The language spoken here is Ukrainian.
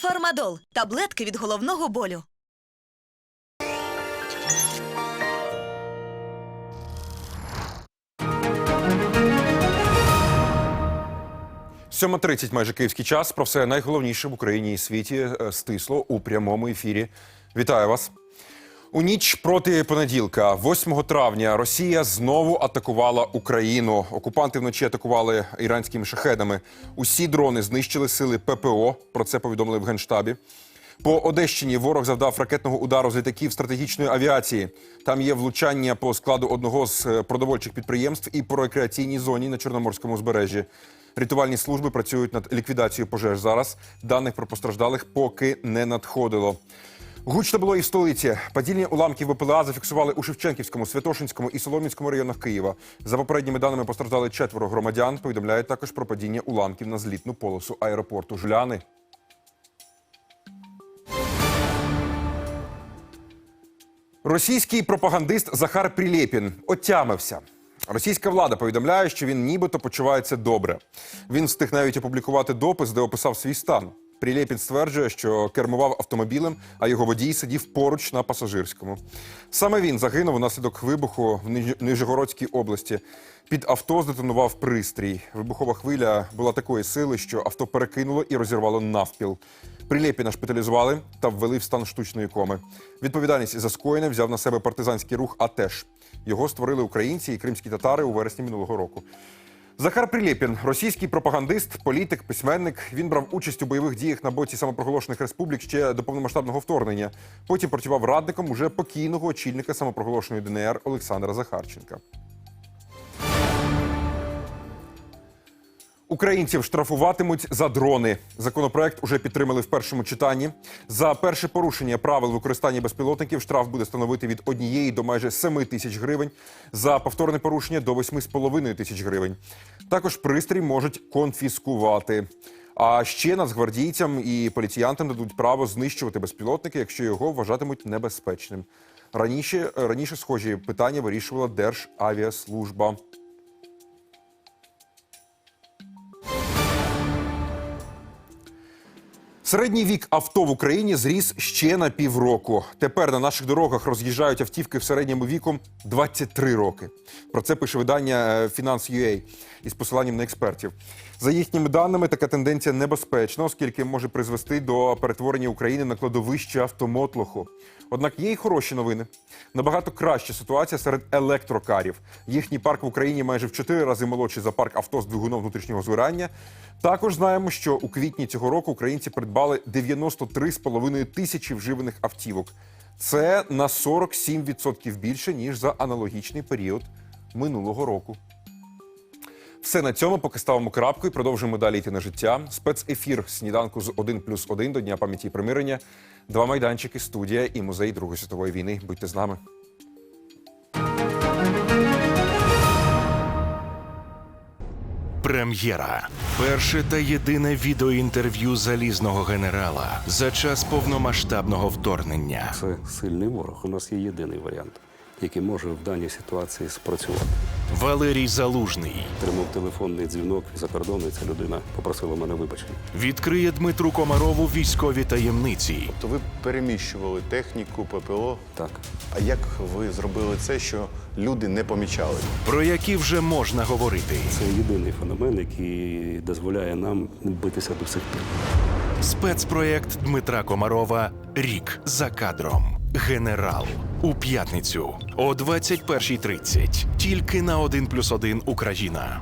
Фармадол таблетки від головного болю. Сьома 7.30 майже київський час. Про все найголовніше в Україні і світі е, стисло у прямому ефірі. Вітаю вас. У ніч проти понеділка, 8 травня, Росія знову атакувала Україну. Окупанти вночі атакували іранськими шахедами. Усі дрони знищили сили ППО. Про це повідомили в генштабі. По Одещині ворог завдав ракетного удару з літаків стратегічної авіації. Там є влучання по складу одного з е, продовольчих підприємств і по рекреаційній зоні на Чорноморському узбережжі. Рятувальні служби працюють над ліквідацією пожеж зараз. Даних про постраждалих поки не надходило. Гучно було і в столиці. Падіння уламків БПЛА зафіксували у Шевченківському, Святошинському і Солом'янському районах Києва. За попередніми даними постраждали четверо громадян. Повідомляють також про падіння уламків на злітну полосу аеропорту Жуляни. Російський пропагандист Захар Прилєпін отямився. Російська влада повідомляє, що він нібито почувається добре. Він встиг навіть опублікувати допис, де описав свій стан. Прилєпін стверджує, що кермував автомобілем, а його водій сидів поруч на пасажирському. Саме він загинув унаслідок вибуху в Нижегородській області. Під авто здетонував пристрій. Вибухова хвиля була такої сили, що авто перекинуло і розірвало навпіл. Прилєпіна шпиталізували та ввели в стан штучної коми. Відповідальність за скоєне взяв на себе партизанський рух АТЕШ. Його створили українці і кримські татари у вересні минулого року. Захар Прилєпін, російський пропагандист, політик, письменник. Він брав участь у бойових діях на боці самопроголошених республік ще до повномасштабного вторгнення. Потім працював радником уже покійного очільника самопроголошеної ДНР Олександра Захарченка. Українців штрафуватимуть за дрони. Законопроект уже підтримали в першому читанні. За перше порушення правил використання безпілотників штраф буде становити від однієї до майже 7 тисяч гривень. За повторне порушення до 8,5 тисяч гривень. Також пристрій можуть конфіскувати. А ще нацгвардійцям і поліціянтам дадуть право знищувати безпілотники, якщо його вважатимуть небезпечним. Раніше раніше схожі питання вирішувала Державіаслужба. Середній вік авто в Україні зріс ще на півроку. Тепер на наших дорогах роз'їжджають автівки в середньому віком 23 роки. Про це пише видання е, Finance.ua із посиланням на експертів. За їхніми даними, така тенденція небезпечна, оскільки може призвести до перетворення України на кладовище автомотлоху. Однак є й хороші новини. Набагато краща ситуація серед електрокарів. Їхній парк в Україні майже в 4 рази молодший за парк авто з двигуном внутрішнього згорання. Також знаємо, що у квітні цього року українці придбали 93,5 тисячі вживаних автівок. Це на 47% більше ніж за аналогічний період минулого року. Все на цьому поки ставимо крапку і продовжуємо далі йти на життя. Спецефір сніданку з 1 плюс 1 до Дня пам'яті і примирення. Два майданчики, студія і музей Другої світової війни. Будьте з нами. Прем'єра. Перше та єдине відеоінтерв'ю залізного генерала за час повномасштабного вторгнення. Це сильний ворог. У нас є єдиний варіант, який може в даній ситуації спрацювати. Валерій Залужний Тримав телефонний дзвінок за кордону, і ця людина попросила мене вибачення. відкриє Дмитру Комарову військові таємниці. То ви переміщували техніку, ППО. Так, А як ви зробили це, що люди не помічали? про які вже можна говорити. це єдиний феномен, який дозволяє нам битися до сих пір. Спецпроєкт Дмитра Комарова Рік за кадром. Генерал у п'ятницю о 21.30. Тільки на 1+,1 Україна.